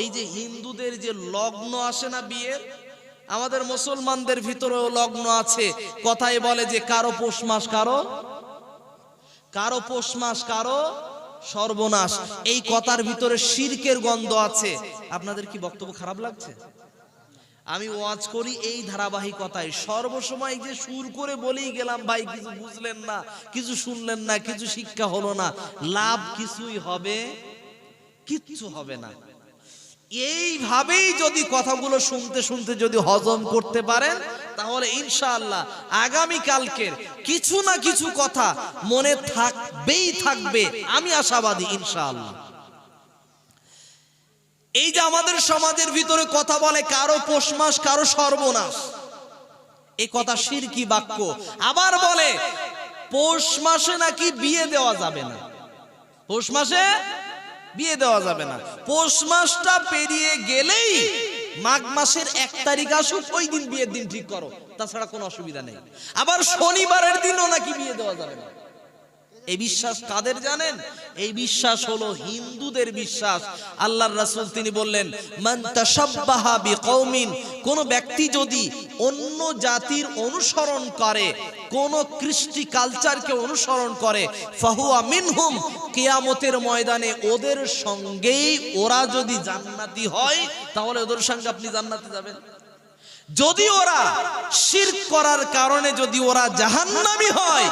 এই যে হিন্দুদের যে লগ্ন আসে না বিয়ের, আমাদের মুসলমানদের ভিতরেও লগ্ন আছে। কথাই বলে যে কারও পৌষ মাস কারও কারও পৌষ মাস কারও সর্বনাশ। এই কথার ভিতরে শিরকের গন্ধ আছে। আপনাদের কি বক্তব্য খারাপ লাগছে? আমি ওয়াজ করি এই ধারাবাহিকতায়। সর্বসময় যে সুর করে বলেই গেলাম, ভাই, কিছু বুঝলেন না, কিছু শুনলেন না, কিছু শিক্ষা হলো না। লাভ কিছুই হবে, কিচ্ছু হবে না। এইভাবেই যদি কথাগুলো শুনতে শুনতে যদি হজম করতে পারেন, তাহলে ইনশাআল্লাহ আগামী কালকের কিছু না কিছু কথা মনে থাকবেই থাকবে, আমি আশাবাদী ইনশাআল্লাহ। এই যে আমাদের সমাজের ভিতরে কথা বলে কারও পৌষ মাস, কারও সর্বনাশ এই কথা শিরকি বাক্য। আবার বলে, পৌষ মাসে নাকি বিয়ে দেওয়া যাবে না। পৌষ মাসে বিয়ে দেওয়া যাবে না। পৌষ মাসটা পেরিয়ে গেলেই মাঘ মাসের এক তারিখ আসুক, ওই দিন বিয়ের দিন ঠিক করো। তাছাড়া কোনো অসুবিধা নেই। আবার শনিবারের দিনও নাকি বিয়ে দেওয়া যাবে না। এই বিশ্বাস কাদের জানেন? এই বিশ্বাস হলো হিন্দুদের বিশ্বাস। আল্লাহর রাসূল তিনি বললেন, মান কোন ব্যক্তি যদি অন্য জাতির অনুসরণ করে, কোন কৃষ্টি কালচারকে অনুসরণ করে, ফাহুয়া মিনহুম, কিয়ামতের ময়দানে ওদের সঙ্গেই ওরা যদি জান্নাতি হয়, তাহলে ওদের সঙ্গে আপনি জান্নাতে যাবেন। যদি ওরা শির করার কারণে যদি ওরা জাহান্নামী হয়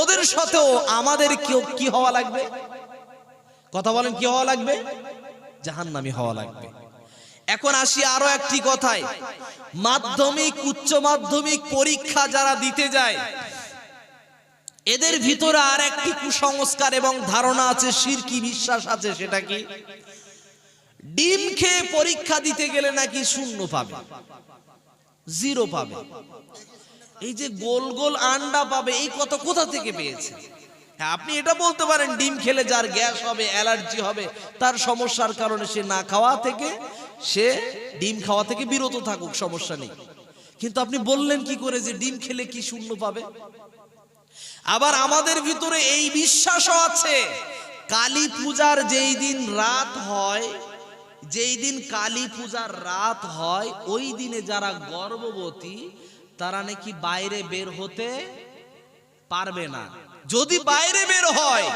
ওদের সাথেও আমাদের কি কি হওয়া লাগবে? কথা বলেন, কি হওয়া লাগবে? জাহান্নামী হওয়া লাগবে। এখন আসি আরও একটি কথায়। মাধ্যমিক, উচ্চ মাধ্যমিক পরীক্ষা যারা দিতে যায়, এদের ভিতরে আর একটি কুসংস্কার এবং ধারণা আছে শিরকি বিশ্বাস আছে, সেটা কি? ডিম খেয়ে পরীক্ষা দিতে গেলে নাকি শূন্য পাবে? জিরো পাবে। এই যে গোল গোল আন্ডা পাবে, এই কথা কোথা থেকে পেয়েছে? হ্যাঁ আপনি এটা বলতে পারেন, ডিম খেলে যার গ্যাস হবে, অ্যালার্জি হবে, তার সমস্যার কারণে সে না খাওয়া থেকে, সে ডিম খাওয়া থেকে বিরত থাকুক, সমস্যা নেই। কিন্তু আপনি বললেন কি করে যে ডিম খেলে কি শূন্য পাবে? আবার আমাদের ভিতরে এই বিশ্বাসও আছে, কালী পূজার যেই দিন রাত হয়, যেই দিন কালী পূজার রাত হয়, ওই দিনে যারা গর্ভবতী তারা নাকি বাইরে বের হতে পারবে না। যদি বাইরে বের হয়,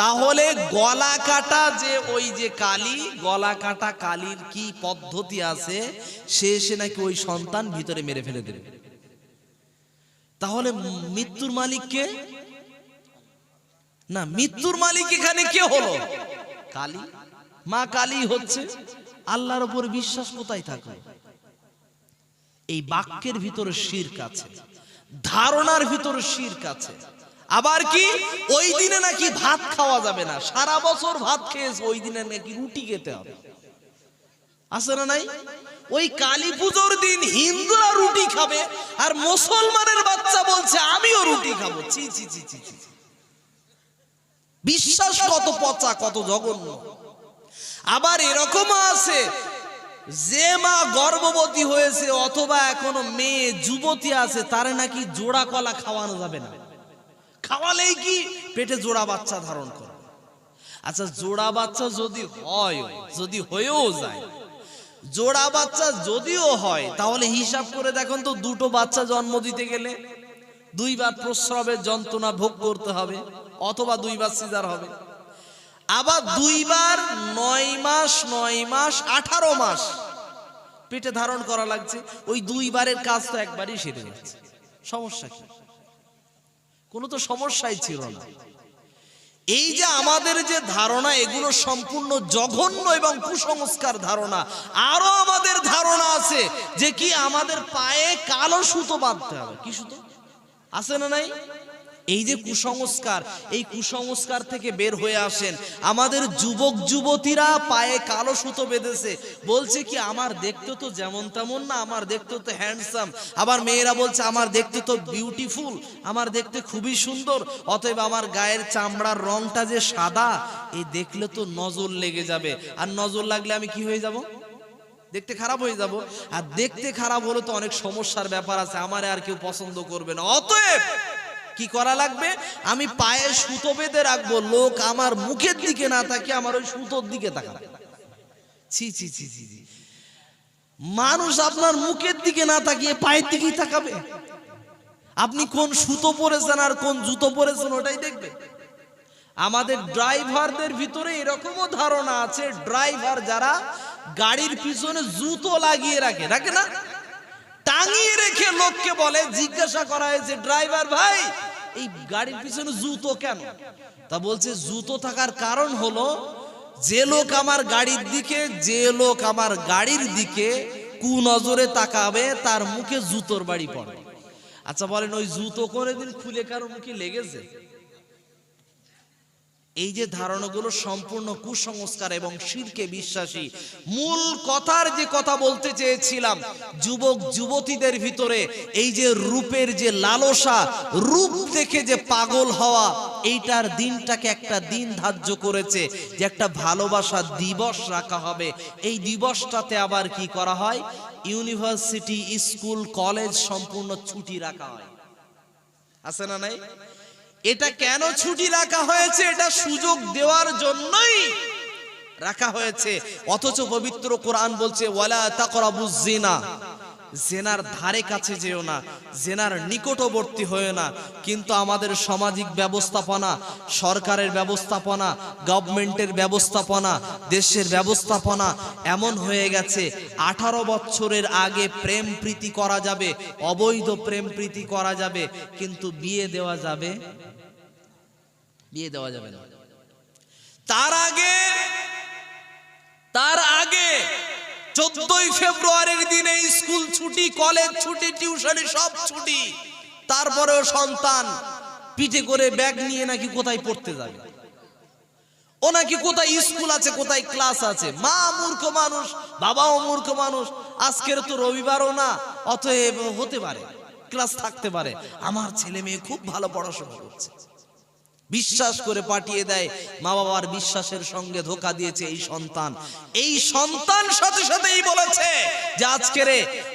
তাহলে গলা কাটা যে ওই যে কালী, গলা কাটা কালীর কি পদ্ধতি আছে, সে এসে নাকি ওই সন্তান ভিতরে মেরে ফেলে দেবে। তাহলে মৃত্যুর মালিককে না, মৃত্যুর মালিক এখানে কে হলো? কালী। মা কালী হচ্ছে আল্লাহর উপর বিশ্বাস কোথায় থাকবে এই বাক্যের ভিতরে শির্ক আছে, ধারণার ভিতরে শির্ক আছে। আবার কি? ওই দিনে নাকি ভাত খাওয়া যাবে না। সারা বছর ভাত খেয়েছে, ওই দিনে নাকি রুটি খেতে হবে। আছে না নাই? ওই কালী পুজোর দিন হিন্দুরা রুটি খাবে আর মুসলমানের বাচ্চা বলছে, আমিও রুটি খাব। ছি ছি ছি ছি ছি। বিশ্বাস কত পচা, কত জঘন্য। আবার এরকমও আছে যে মা গর্ভবতী হয়েছে অথবা এখনও মেয়ে যুবতী আছে, তারে নাকি জোড়া কলা খাওয়ানো যাবে না। খাওয়ালেই কি? পেটে জোড়া বাচ্চা ধারণ করে। আচ্ছা জোড়া বাচ্চা যদি হয়, যদি হয়েও যায়, জোড়া বাচ্চা যদিও হয়, তাহলে হিসাব করে দেখুন তো দুটো বাচ্চা জন্ম দিতে গেলে দুইবার প্রস্রাবের যন্ত্রণা ভোগ করতে হবে, অথবা দুইবার সিজার হবে। আবার দুইবার নয় মাস নয় মাস, আঠারো মাস। পেটে ধারণ করা লাগছে। ওই দুইবারের কাজ তো একবারই সেরে যাচ্ছে সমস্যা কি? কোনো তো সমস্যাই ছিল না। এই যে আমাদের যে ধারণা, এগুলো সম্পূর্ণ জঘন্য এবং কুসংস্কার ধারণা। আরও আমাদের ধারণা আছে যে কি আমাদের পায়ে কালো সুতো বাঁধতে হবে। কি সুতো? আছে না নাই? এই যে কুসংস্কার, এই কুসংস্কার থেকে বের হয়ে আসেন। আমাদের যুবক, যুবতীরা পায়ে কালো সুতো বেঁধেছে। বলছে কি, আমার দেখতে তো যেমন তেমন না, আমার দেখতে তো হ্যান্ডসাম আবার মেয়েরা বলছে, আমার দেখতে তো বিউটিফুল আমার দেখতে খুবই সুন্দর, অতএব আমার গায়ের চামড়ার রংটা যে সাদা এই দেখলে তো নজর লেগে যাবে। আর নজর লাগলে আমি কি হয়ে যাব? দেখতে খারাপ হয়ে যাব। আর দেখতে খারাপ হলে তো অনেক সমস্যার ব্যাপার আছে, আমার আর কেউ পছন্দ করবে না। অতএব কি করা লাগবে? আমি পায়ে সুতো বেঁধে রাখব, লোক আমার মুখের দিকে না থাকে আমার ওই সুতোর দিকে তাকাবে। ছি ছি ছি ছি ছি। মানুষ আপনার মুখের দিকে না তাকিয়ে পায়ের দিকেই তাকাবে। আপনি কোন সুতো পরেছেন আর কোন জুতো পরেছেন ওটাই দেখবে। আমাদের ড্রাইভারদের ভিতরে এরকমও ধারণা আছে, ড্রাইভার যারা গাড়ির পিছনে জুতো লাগিয়ে রাখে রাখে না? টাঙিয়ে রেখে লোককে বলে, জিজ্ঞাসা করা হয়েছে, ড্রাইভার ভাই, এই গাড়ির পিছনে জুতো কেন? তা বলছে, জুতো থাকার কারণ হলো, যে লোক আমার গাড়ির দিকে, যে লোক আমার গাড়ির দিকে কু নজরে তাকাবে, তার মুখে জুতোর বাড়ি পড়ে। আচ্ছা বলেন, ওই জুতো করে দিন খুলে কারও মুখে লেগেছে? এই যে ধারণাগুলো সম্পূর্ণ কুসংস্কার এবং শিরকে বিশ্বাসী, মূল কথার যে কথা বলতে চেয়েছিলাম, যুবক যুবতীদের ভিতরে এই যে রূপের যে লালসা, রূপ দেখে যে পাগল হওয়া, এইটার দিনটাকে একটা দিন ধার্য করেছে যে একটা ভালোবাসা দিবস রাখা হবে। এই দিবসটাতে আবার কি করা হয়? ইউনিভার্সিটি, স্কুল, কলেজ সম্পূর্ণ ছুটি রাখা হয়। আছে না নাই? এটা কেন ছুটি রাখা হয়েছে? এটা সুযোগ দেওয়ার জন্যই রাখা হয়েছে। অথচ পবিত্র কোরআন বলছে ওয়ালা তাকরাবুজ জিনা। জেনার ধারে কাছে যেও না, জেনার নিকটবর্তী হয়ে না। কিন্তু আমাদের সামাজিক ব্যবস্থাপনা, সরকারের ব্যবস্থাপনা, গভর্নমেন্টের ব্যবস্থাপনা, দেশের ব্যবস্থাপনা এমন হয়ে গেছে, আঠারো বছরের আগে প্রেম প্রীতি করা যাবে, অবৈধ প্রেম প্রীতি করা যাবে, কিন্তু বিয়ে দেওয়া যাবে, বিয়ে দেওয়া যাবে না। তার আগে তার আগে চোদ্দই ফেব্রুয়ারির দিনে স্কুল ছুটি, কলেজ ছুটি, টিউশনি সব ছুটি। তারপরেও সন্তান পিঠে করে ব্যাগ নিয়ে নাকি কোথায় পড়তে যাবে? ও নাকি কোথায় স্কুল আছে, কোথায় ক্লাস আছে? মা মূর্খ মানুষ, বাবাও মূর্খ মানুষ, আজকের তো রবিবারও না, অতএব হতে পারে, ক্লাস থাকতে পারে। আমার ছেলে মেয়ে খুব ভালো পড়াশোনা করছে। বিশ্বাস করে পাঠিয়ে দেয়। মা বাবার বিশ্বাসের সঙ্গে ধোকা দিয়েছে এই সন্তান। এই সন্তান সাথে সাথেই বলেছে যে আজকের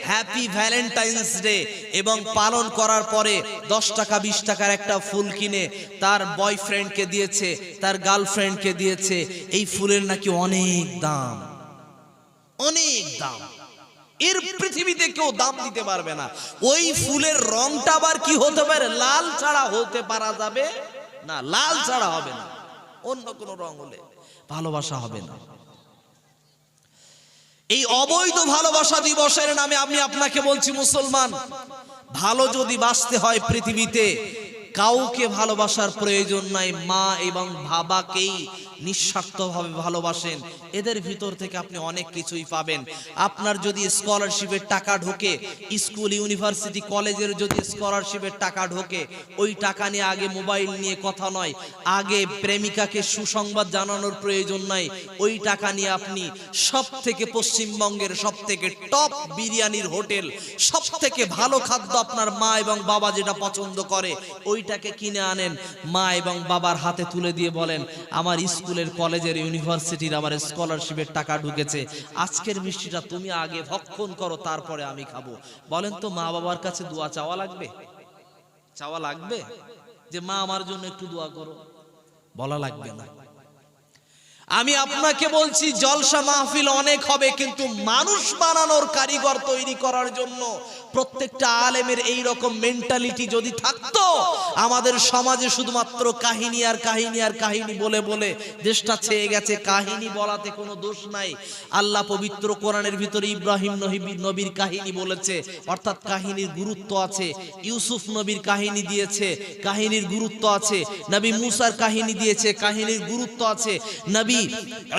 হ্যাপি ভ্যালেন্টাইন্স ডে এবং পালন করার পরে দশ টাকা, বিশ টাকার একটা ফুল কিনে তার বয়ফ্রেন্ডকে দিয়েছে, তার গার্লফ্রেন্ডকে দিয়েছে। এই ফুলের নাকি অনেক দাম। অনেক দাম। এর পৃথিবীতে কেউ দাম দিতে পারবে না। ওই ফুলের রংটা আবার কি হতে পারে? লাল ছাড়া হতে পারা যাবে? না লাল ছাড়া হবে না। অন্য কোন রং হলে ভালোবাসা হবে না। এই অবৈধ ভালোবাসা দিবসের নামে আমি আপনাকে বলছি মুসলমান ভালো যদি বাঁচতে হয় পৃথিবীতে কাউকে ভালোবাসার প্রয়োজন নাই, মা এবং বাবাকেই নিঃস্বার্থভাবে ভালোবাসেন। এদের ভিতর থেকে আপনি অনেক কিছুই পাবেন। আপনার যদি স্কলারশিপের টাকা ঢোকে স্কুল ইউনিভার্সিটি কলেজের যদি স্কলারশিপের টাকা ঢোকে, ওই টাকা নিয়ে আগে মোবাইল নিয়ে কথা নয়, আগে প্রেমিকাকে সুসংবাদ জানানোর প্রয়োজন নাই, ওই টাকা নিয়ে আপনি সব থেকে পশ্চিমবঙ্গের সব থেকে টপ বিরিয়ানির হোটেল সব থেকে ভালো খাদ্য আপনার মা এবং বাবা যেটা পছন্দ করে ওইটাকে কিনে আনেন। মা এবং বাবার হাতে তুলে দিয়ে বলেন, আমার স্কুলের কলেজের ইউনিভার্সিটির আমার স্কলারশিপের টাকা ঢুকেছে। আজকের মিষ্টিটা তুমি আগে ভক্ষণ করো, তারপরে আমি খাব। বলেন তো, মা বাবার কাছে দোয়া চাওয়া লাগবে? চাওয়া লাগবে? যে, মা, আমার জন্য একটু দোয়া করো। বলা লাগবে না। আমি আপনাকে বলছি, জলসা মাহফিল অনেক হবে, কিন্তু মানুষ বানানোর কারিগর তৈরি করার জন্য প্রত্যেকটা আলেমের এই রকম মেন্টালিটি যদি থাকতো, আমাদের সমাজে শুধুমাত্র কাহিনী আর কাহিনী আর কাহিনী বলে বলে দেশটা ছেয়ে গেছে, কাহিনী বলাতে কোনো দোষ নাই। আল্লাহ পবিত্র কোরআনের ভিতরে ইব্রাহিম নহিবি নবীর কাহিনী বলেছে, অর্থাৎ কাহিনীর গুরুত্ব আছে, ইউসুফ নবীর কাহিনী দিয়েছে, কাহিনীর গুরুত্ব আছে, নবী মুসার কাহিনী দিয়েছে, কাহিনীর গুরুত্ব আছে, নবী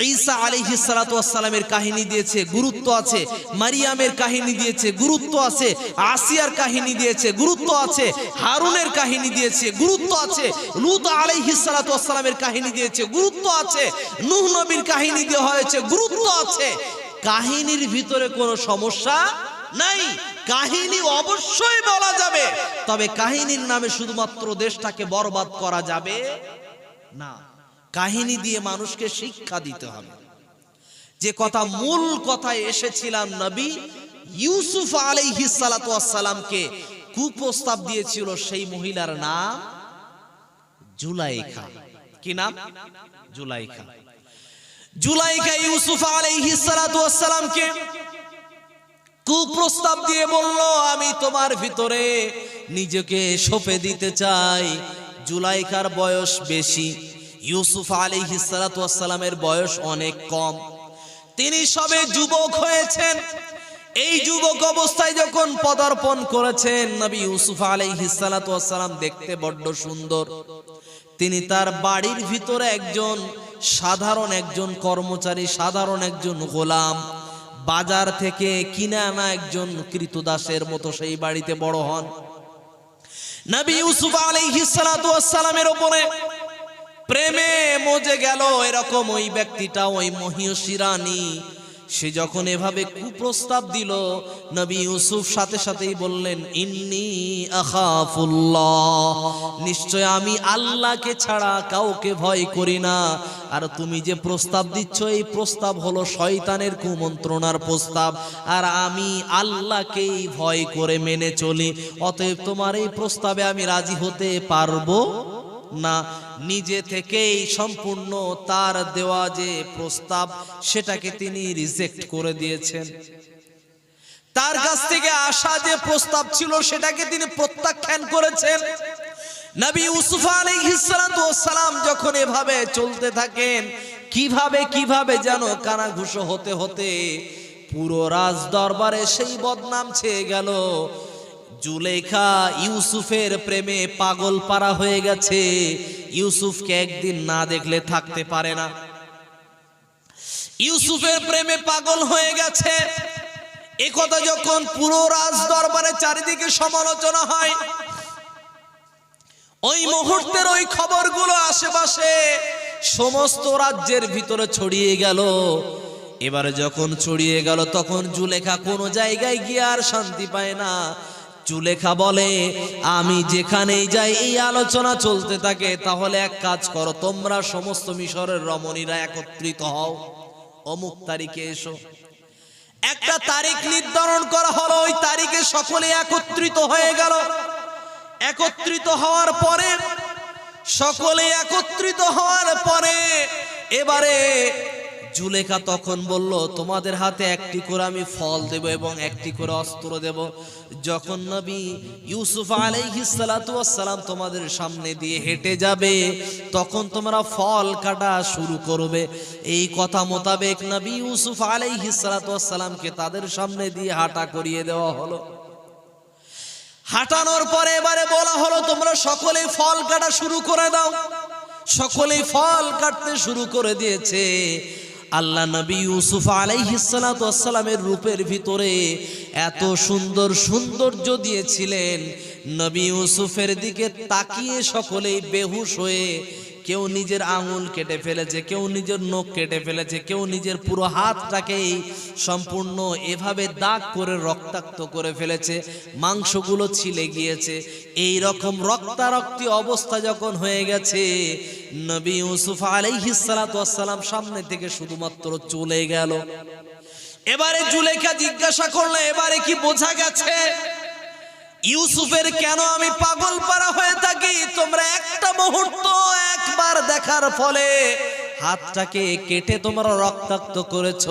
ঈসা আলাইহিস সালাতু ওয়াসসালামের কাহিনী দিয়েছে, গুরুত্ব আছে, মারিয়ামের কাহিনী দিয়েছে, গুরুত্ব আছে, আসিয়ার কাহিনী দিয়েছে, গুরুত্ব আছে, হারুনের কাহিনী দিয়েছে, গুরুত্ব আছে, লুত আলাইহিস সালাতু ওয়াসসালামের কাহিনী দিয়েছে, গুরুত্ব আছে, নূহ নবীর কাহিনী হয়েছে, গুরুত্ব আছে। কাহিনীর ভিতরে কোনো সমস্যা নাই। কাহিনী অবশ্যই বলা যাবে। তবে কাহিনীর নামে শুধুমাত্র দেশটাকে বরবাদ করা যাবে না। কাহিনী দিয়ে মানুষকে শিক্ষা দিতে হবে। যে কথা মূল কথায় এসেছিলাম নবী, ইউসুফ আলাইহিস সালাতু ওয়াসসালামকে কুপ্রস্তাব দিয়েছিল সেই মহিলার নাম জুলাইখা। কি নাম? জুলাইখা। জুলাইকা ইউসুফ আলাইহিস সালাতু ওয়াসসালামকে কুপ্রস্তাব দিয়ে বলল, আমি তোমার ভিতরে নিজেকে সঁপে দিতে চাই। জুলাইকার বয়স বেশি ইউসুফ আলী সালাতু ওয়াসসালামের বয়স অনেক কম। তিনি সবে যুবক হয়েছেন। এই যুবক অবস্থায় যখন পদার্পণ করেছেন, নবী ইউসুফ আলাইহিস সালাতু ওয়াসসালাম দেখতে বড্ড সুন্দর। তিনি তার বাড়ির ভিতরে একজন সাধারণ একজন কর্মচারী, সাধারণ একজন গোলাম। বাজার থেকে কিনে আনা একজন কৃতদাসের মতো সেই বাড়িতে বড় হন। নবী ইউসুফ আলী সালাতু ওয়াসসালামের উপরে প্রেমে মজে গেল এরকম ওই ব্যক্তিটা, ওই মহিষী রানী। সে যখন এভাবে কুপ্রস্তাব দিল, নবী ইউসুফ সাথে সাথেই বললেন, ইন্নি আখাফুল্লাহ, নিশ্চয় আমি আল্লাহকে ছাড়া কাউকে ভয় করি না। আর তুমি যে প্রস্তাব দিচ্ছ, এই প্রস্তাব হলো শয়তানের কুমন্ত্রণার প্রস্তাব। আর আমি আল্লাহকেই ভয় করে মেনে চলি। অতএব তোমার এই প্রস্তাবে আমি রাজি হতে পারব না, নিজে থেকেই সম্পূর্ণ তার দেওয়া যে প্রস্তাব, সেটাকে তিনি রিজেক্ট করে দিয়েছেন। তার কাছ থেকে আসা যে প্রস্তাব ছিল, সেটাকে তিনি প্রত্যাখ্যান করেছেন। নবী ইউসুফ সালাতু যখন এভাবে চলতে থাকেন, কীভাবে কীভাবে যেন কানাঘুষো হতে হতে পুরো রাজ দরবারে সেই বদনাম ছেয়ে গেল। জুলেখা ইউসুফের প্রেমে পাগল পারা হয়ে গেছে। ইউসুফকে একদিন না দেখলে থাকতে পারে না। ইউসুফের প্রেমে পাগল হয়ে গেছে। এ কথা যখন পুরো রাজ দরবারে চারিদিকে সমালোচনা হয়, ওই মুহূর্তের ওই খবরগুলো আশেপাশে সমস্ত রাজ্যের ভিতরে ছড়িয়ে গেল। এবারে যখন ছড়িয়ে গেল, তখন জুলেখা কোনো জায়গায় গিয়ে আর শান্তি পায় না। জুলেখা বলে, আমি যেখানেই যাই, এই আলোচনা চলতে থাকে। তাহলে এক কাজ করো, তোমরা সমস্ত মিশরের রমণীরা একত্রিত হও। অমুক তারিখে এসো। একটা তারিখ নির্ধারণ করা হলো, ওই তারিখে সকলে একত্রিত হয়ে গেল। একত্রিত হওয়ার পরে, সকলে একত্রিত হওয়ার পরে, এবারে জুলেখা তখন বলল, তোমাদের হাতে একটি করে আমি ফল দেব এবং একটি করে অস্ত্র দেব। যখন নবী ইউসুফ আলাইহিস সালাতু ওয়াসসালাম তোমাদের সামনে দিয়ে হেঁটে যাবে, তখন তোমরা ফল কাটা শুরু করবে। এই কথা মোতাবেক নবী ইউসুফ আলাইহিস সালাতু ওয়াসসালামকে তাদের সামনে দিয়ে হাঁটা করিয়ে দেওয়া হলো। হাঁটানোর পরে এবারে বলা হলো, তোমরা সকলেই ফল কাটা শুরু করে দাও। সকলেই ফল কাটতে শুরু করে দিয়েছে। আল্লাহ নবী ইউসুফ আলাইহিসালামের রূপের ভিতরে এত সুন্দর সৌন্দর্য দিয়েছিলেন। নবী ইউসুফের দিকে তাকিয়ে সকলেই বেহুশ হয়ে কেউ নিজের আঙুল কেটে ফেলেছে, কেউ নিজের নখ কেটে ফেলেছে, কেউ নিজের পুরো হাতটাকেই সম্পূর্ণ এভাবে দাগ করে রক্তাক্ত করে ফেলেছে, মাংসগুলো ছিলে গিয়েছে। এই রকম রক্তারক্তি অবস্থা যখন হয়ে গেছে, নবী ইউসুফ আলাইহিস সালাতু ওয়াসসালাম সামনে থেকে শুধুমাত্র চলে গেল। এবারে জুলেখা জিজ্ঞাসা করলে, এবারে কি বোঝা গেছে? ইউসুফের কেন আমি পাগল পারা হয়ে থাকি? তোমরা একটা মুহূর্ত একবার দেখার ফলে হাতটাকে কেটে তোমরা রক্তাক্ত করেছ।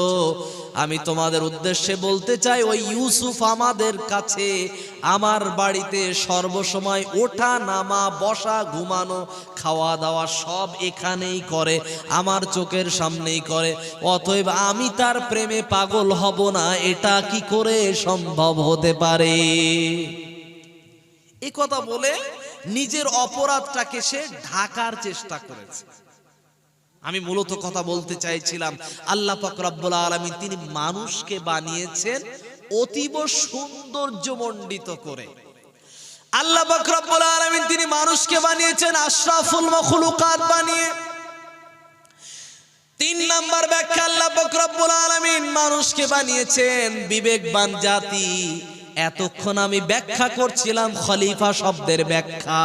আমি তোমাদের উদ্দেশ্যে বলতে চাই, ওই ইউসুফ আমাদের কাছে আমার বাড়িতে সর্বসময় ওঠা, নামা, বসা, ঘুমানো, খাওয়া দাওয়া সব এখানেই করে, আমার চোখের সামনেই করে। অতএব আমি তার প্রেমে পাগল হব না, এটা কি করে সম্ভব হতে পারে? এ কথা বলে নিজের অপরাধটাকে সে ঢাকার চেষ্টা করেছে। আমি মূলত কথা বলতে চাইছিলাম, আল্লাহ পাক রব্বুল আলামিন তিনি মানুষকে বানিয়েছেন অতীব সৌন্দর্যমণ্ডিত করে। আল্লাহ পাক রব্বুল আলামিন তিনি মানুষকে বানিয়েছেন আশরাফুল মখলুকাত বানিয়ে। তিন নাম্বার ব্যাখ্যা আল্লাহ পাক রব্বুল আলামিন মানুষকে বানিয়েছেন বিবেকবান জাতি। এতক্ষণ আমি ব্যাখ্যা করছিলাম খলিফা শব্দের ব্যাখ্যা।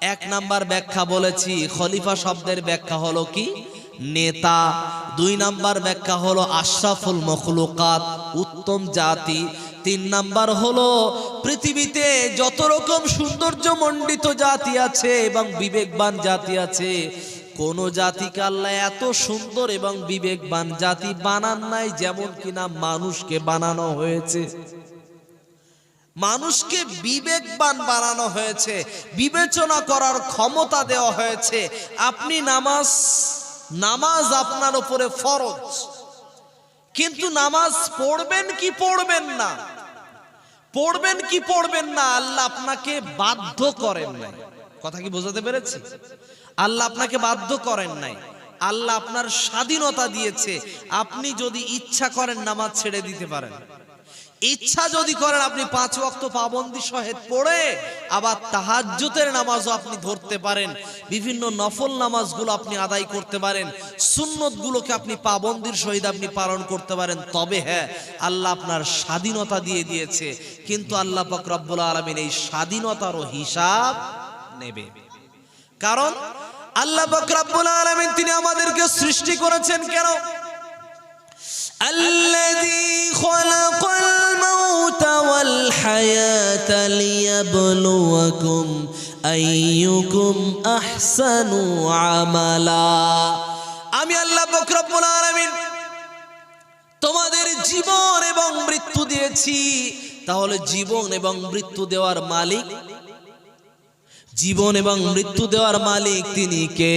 এক নাম্বার ব্যাখ্যা বলেছি, খলিফা শব্দের ব্যাখ্যা হলো কি? নেতা। দুই নাম্বার ব্যাখ্যা হলো আশরাফুল মখলুকাত, উত্তম জাতি। তিন নাম্বার হলো, পৃথিবীতে যত রকম সৌন্দর্য মণ্ডিত জাতি আছে এবং বিবেকবান জাতি আছে, কোন জাতিকে আল্লাহ এত সুন্দর এবং বিবেকবান জাতি বানান নাই যেমন কিনা মানুষকে বানানো হয়েছে। মানুষকে বিবেকবান বানানো হয়েছে, বিবেচনা করার ক্ষমতা দেওয়া হয়েছে। আপনি নামাজ নামাজ আপনার উপরে ফরজ। কিন্তু নামাজ পড়বেন কি পড়বেন না? পড়বেন কি পড়বেন না, আল্লাহ আপনাকে বাধ্য করেন নাই। কথা কি বোঝাতে পেরেছি? আল্লাহ আপনাকে বাধ্য করেন নাই। আল্লাহ আপনার স্বাধীনতা দিয়েছে। আপনি যদি ইচ্ছা করেন নামাজ ছেড়ে দিতে পারেন। ইচ্ছা যদি করেন আপনি পাঁচ ওয়াক্ত পাবন্দি সহেদ পড়ে, আবার তাহাজ্জুতের নামাজও আপনি ধরতে পারেন। বিভিন্ন নফল নামাজগুলো আপনি আদায় করতে পারেন। সুন্নতগুলোকে আপনি পাবন্দির সহিত আপনি পালন করতে পারেন। তবে হ্যাঁ আল্লাহ আপনার স্বাধীনতা দিয়ে দিয়েছে। কিন্তু আল্লাহ পাক আলমিন এই স্বাধীনতারও হিসাব নেবে। কারণ আল্লাহ পাক আলমিন তিনি আমাদেরকে সৃষ্টি করেছেন কেন? আল্লাহ والحياة ليبلوكم أيكم أحسن عملا আমি আল্লাহ বকরব্বুল আলামিন তোমাদের জীবন এবং মৃত্যু দিয়েছি তাহলে জীবন এবং মৃত্যু দেওয়ার মালিক জীবন এবং মৃত্যু দেওয়ার মালিক তিনি কে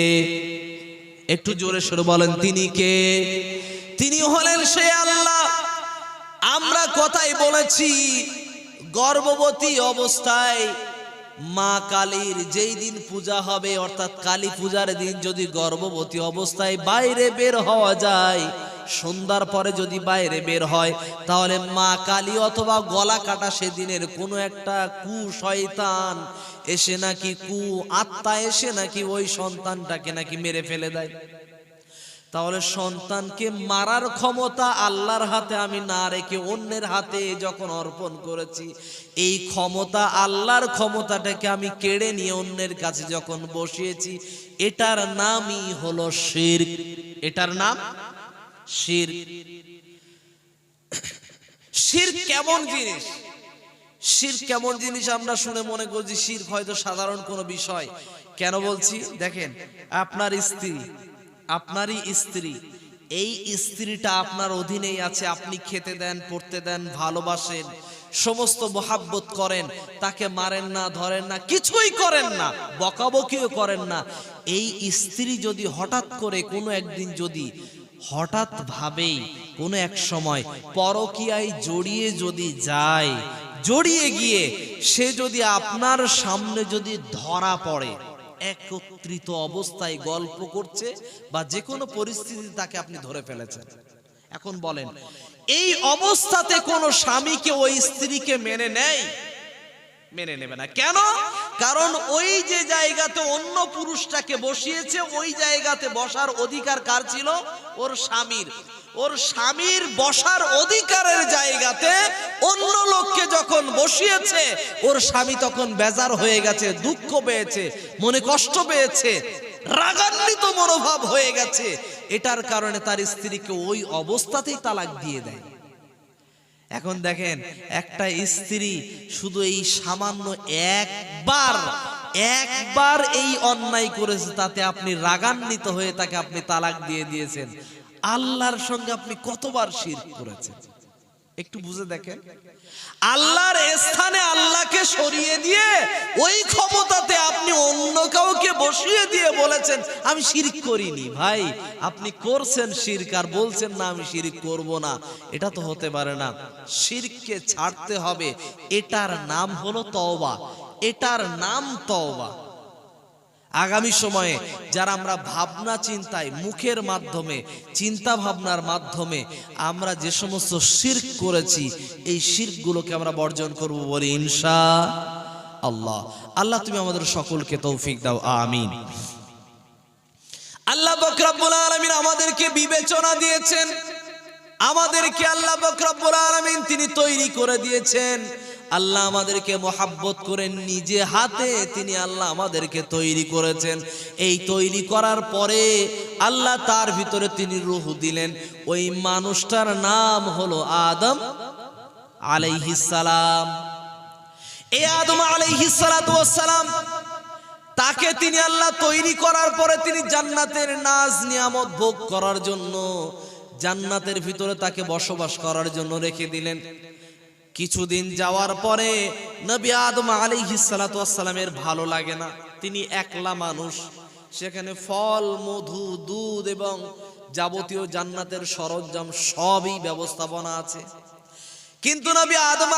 একটু জোরে সরে বলেন তিনি কে তিনি হলেন সে আল্লাহ আমরা কথাই বলেছি গর্ভবতী অবস্থায় মা কালীর যেই দিন পূজা হবে, অর্থাৎ কালী পূজার দিন যদি গর্ভবতী অবস্থায় বাইরে বের হওয়া যায়, সন্ধ্যার পরে যদি বাইরে বের হয়, তাহলে মা কালী অথবা গলা কাটা সেদিনের কোনো একটা কু শয়তান এসে নাকি কু আত্মা এসে নাকি ওই সন্তানটাকে নাকি মেরে ফেলে দেয়। তাহলে সন্তানকে মারার ক্ষমতা আল্লাহর হাতে আমি না রেখে অন্যের হাতে যখন অর্পণ করেছি, এই ক্ষমতা আল্লাহর ক্ষমতাটাকে আমি কেড়ে নিয়ে অন্যের কাছে যখন বসিয়েছি, এটার নামই হলো শির। এটার নাম? শির। শির কেমন জিনিস? শির কেমন জিনিস আমরা শুনে মনে করছি, শির হয়তো সাধারণ কোনো বিষয়। কেন বলছি? দেখেন, আপনার স্ত্রী আপনারই স্ত্রী, এই স্ত্রীটা আপনার অধীনেই আছে, আপনি খেতে দেন, পড়তে দেন, ভালোবাসেন, সমস্ত মোহাব্বত করেন, তাকে মারেন না, ধরেন না, কিছুই করেন না, বকাবকিও করেন না। এই স্ত্রী যদি হঠাৎ করে কোনো একদিন যদি হঠাৎ ভাবেই কোনো এক সময় পরকিয়ায় জড়িয়ে যদি যায়, জড়িয়ে গিয়ে সে যদি আপনার সামনে যদি ধরা পড়ে একত্রিত অবস্থায় গল্প করছে বা যে কোনো পরিস্থিতি তাকে আপনি ধরে ফেলেছেন। এখন বলেন, এই অবস্থাতে কোনো স্বামীকে ওই স্ত্রীকে মেনে নেয়? মেনে নেবে না। কেন? কারণ ওই যে জায়গাতে অন্য পুরুষটাকে বসিয়েছে, ওই জায়গাতে বসার অধিকার কার ছিল? ওর স্বামীর। ওর স্বামীর বসার অধিকারের জায়গাতে অন্য লোককে যখন বসিয়েছে, ওর স্বামী তখন বেজার হয়ে গেছে, দুঃখ পেয়েছে, মনে কষ্ট পেয়েছে, রাগান্বিত মনোভাব হয়ে গেছে। এটার কারণে তার স্ত্রীকে ওই অবস্থাতেই তালাক দিয়ে দেয়। এখন দেখেন, একটা স্ত্রী শুধু এই সামান্য একবার একবার এই অন্যায় করেছে, তাতে আপনি রাগান্বিত হয়ে তাকে আপনি তালাক দিয়ে দিয়েছেন। আল্লাহর সঙ্গে আপনি কতবার শির করেছেন? একটু বুঝে দেখেন। আল্লাহর স্থানে আল্লাহকে সরিয়ে দিয়ে ওই ক্ষমতাতে আপনি অন্য কাউকে বসিয়ে দিয়ে বলেছেন, আমি শিরিক করিনি ভাই, আপনি করছেন শিরক আর বলছেন না, আমি শিরিক করব না। এটা তো হতে পারে না। শিরককে ছাড়তে হবে। এটার নাম হলো তওবা। এটার নাম তওবা। আগামী সময়ে যারা আমরা ভাবনা চিন্তায়, মুখের মাধ্যমে চিন্তা ভাবনার মাধ্যমে আমরা যে সমস্ত শির্ক করেছি, এই শির্কগুলোকে আমরা বর্জন করব বলি ইনশা আল্লাহ আল্লাহ তুমি আমাদের সকলকে তৌফিক দাও, আমিন। আল্লাহ বকরাবুল আলমিন আমাদেরকে বিবেচনা দিয়েছেন। আমাদেরকে আল্লাহ বকরাবুল আলমিন তিনি তৈরি করে দিয়েছেন। আল্লাহ আমাদেরকে মোহাব্বত করে নিজে হাতে তিনি আল্লাহ আমাদেরকে তৈরি করেছেন। এই তৈরি করার পরে আল্লাহ তার ভিতরে তিনি রুহ দিলেন। ওই মানুষটার নাম হলো আদম আলাইহিসালাম এই আদম আলাইহিসালাম তাকে তিনি আল্লাহ তৈরি করার পরে তিনি জান্নাতের নাজ নিয়ামত ভোগ করার জন্য, জান্নাতের ভিতরে তাকে বসবাস করার জন্য রেখে দিলেন। কিছুদিন যাওয়ার পরে নবী আদম আলী হিসালাতামের ভালো লাগে না। তিনি একলা মানুষ। সেখানে ফল, মধু, দুধ এবং যাবতীয় জান্নাতের সরঞ্জাম সবই ব্যবস্থাপনা আছে। কিন্তু নবী আদম